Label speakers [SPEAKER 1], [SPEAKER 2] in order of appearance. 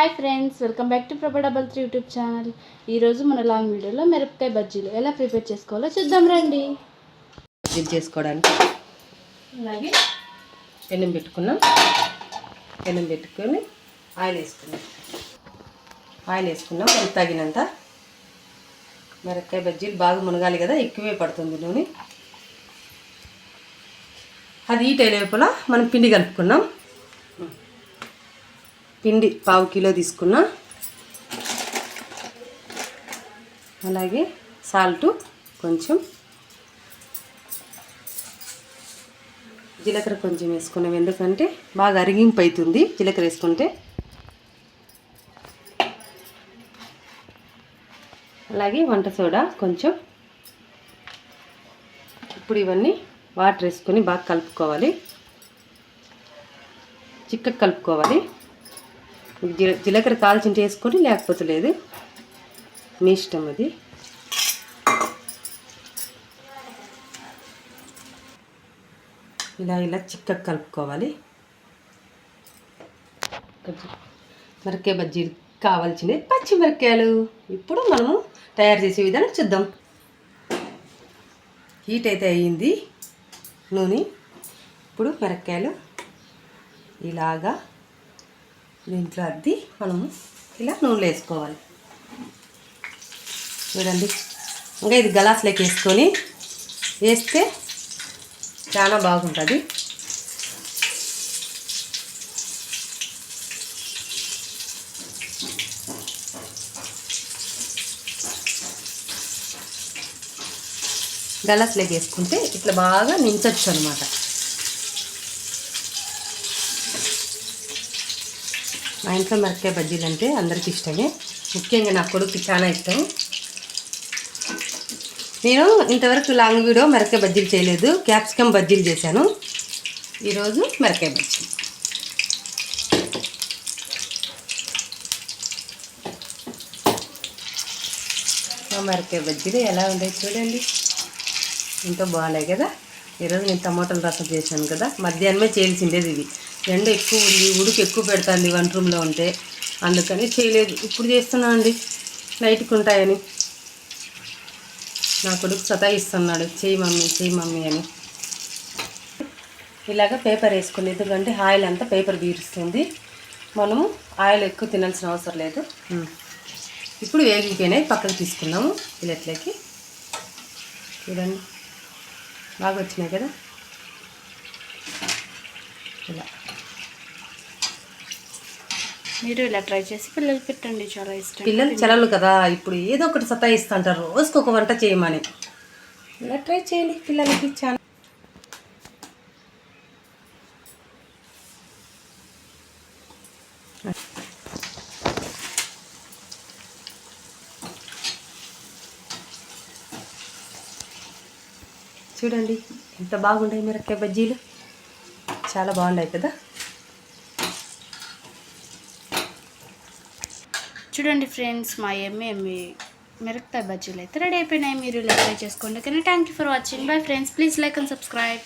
[SPEAKER 1] Hi friends welcome back to Prabha double three YouTube channel ఈరోజు మన long వీడియోలో మిరపకాయ బజ్జీలు ఎలా ప్రిపేర్ చేసుకోవాలో చూద్దాం రండి.
[SPEAKER 2] ఇది చేసుకోవడానికి అలాగే. పెనం పెట్టుకున్నాం. పెనం పెట్టుకొని ఆయిల్ వేసుకున్నాం. ఆయిల్ వేసుకున్నాం. మనకు తగినంత మిరపకాయ బజ్జీలు బాగా మునగాలి కదా ఎక్కువే పడుతుంది నూనె. అది ఈ లోపల మనం పిండి కలుపుకున్నాం. పిండి పావు కిలో తీసుకున్నా. అలాగే సాల్టు కొంచెం. జీలకర్ర కొంచెం వేసుకున్నాం. ఎందుకంటే బాగా అరిగింపు అవుతుంది జీలకర్ర వేసుకుంటే. అలాగే వంట సోడా కొంచెం. ఇప్పుడు ఇవన్నీ వాటర్ వేసుకొని బాగా కలుపుకోవాలి. చిక్కగా కలుపుకోవాలి. జీల జీలకర్ర కాల్చింటే వేసుకొని లేకపోతే లేదు. మీ ఇష్టం అది. ఇలా ఇలా చిక్కగా కలుపుకోవాలి. మిరకాయ మిరపకాయ బజ్జీలు కావాల్సినవి పచ్చి ఇప్పుడు మనము తయారు చేసే విధానం చూద్దాం. హీట్ అయితే అయ్యింది. నూనె. ఇప్పుడు మిరకాయలు ఇలాగా దీంట్లో అద్ది మనము ఇలా నూనెలో వేసుకోవాలి. చూడండి. ఇంకా ఇది గలాస్లోకి వేసుకొని వేస్తే చాలా బాగుంటుంది. గలాస్లోకి వేసుకుంటే ఇట్లా బాగా నించొచ్చు అనమాట మా ఇంట్లో మిరపకాయ బజ్జీలు అంటే అందరికి ఇష్టమే. ముఖ్యంగా నా కొడుకు చాలా ఇష్టం. నేను ఇంతవరకు లాంగ్ వీడియో మిరపకాయ బజ్జీలు చేయలేదు. క్యాప్సికమ్ బజ్జీలు చేశాను. ఈరోజు మిరపకాయ బజ్జీ. మిరపకాయ బజ్జీలు ఎలా ఉన్నాయి చూడండి. ఎంతో బాగున్నాయి కదా. ఈరోజు నేను టమాటాల రసం చేశాను కదా. మధ్యాహ్నమే చేయాల్సిండేది ఇది. ఎండ ఎక్కువ ఉంది ఉడుకు ఎక్కువ పెడుతుంది వంట రూమ్లో ఉంటే. అందుకని చేయలేదు. ఇప్పుడు చేస్తున్నా అండి. నైట్కి ఉంటాయని. నా కొడుకు సతాయిస్తున్నాడు. చేయి మమ్మీ చేయి మమ్మీ అని. ఇలాగ పేపర్ వేసుకుని ఎందుకంటే ఆయిల్ అంతా పేపర్ పీరుస్తుంది మనము ఆయిల్ ఎక్కువ తినాల్సిన అవసరం లేదు. ఇప్పుడు వేగిపోయినాయి పక్కకు తీసుకున్నాము ప్లేట్లోకి. చూడండి. బాగా వచ్చినాయి కదా. ఇలా.
[SPEAKER 1] మీరు ఇలా ట్రై చేసి పిల్లలు పెట్టండి చాలా ఇష్టం
[SPEAKER 2] పిల్లలు చెలలు కదా ఇప్పుడు ఏదో ఒకటి సతాయిస్తుంటారు రోజుకు ఒక వంట చేయమని. ఇలా ట్రై చేయండి పిల్లలకి చాలా. చూడండి ఎంత బాగుంటాయి మిరపకాయ బజ్జీలు. చాలా బాగున్నాయి కదా?
[SPEAKER 1] చూడండి ఫ్రెండ్స్ మా ఎమ్మె ఎమ్మె మిరపకాయ బజ్జీలు అయితే రెడీ అయిపోయినాయి. మీరు ఇలా ట్రై చేసుకోండి. కానీ thank you for watching bye friends please like and subscribe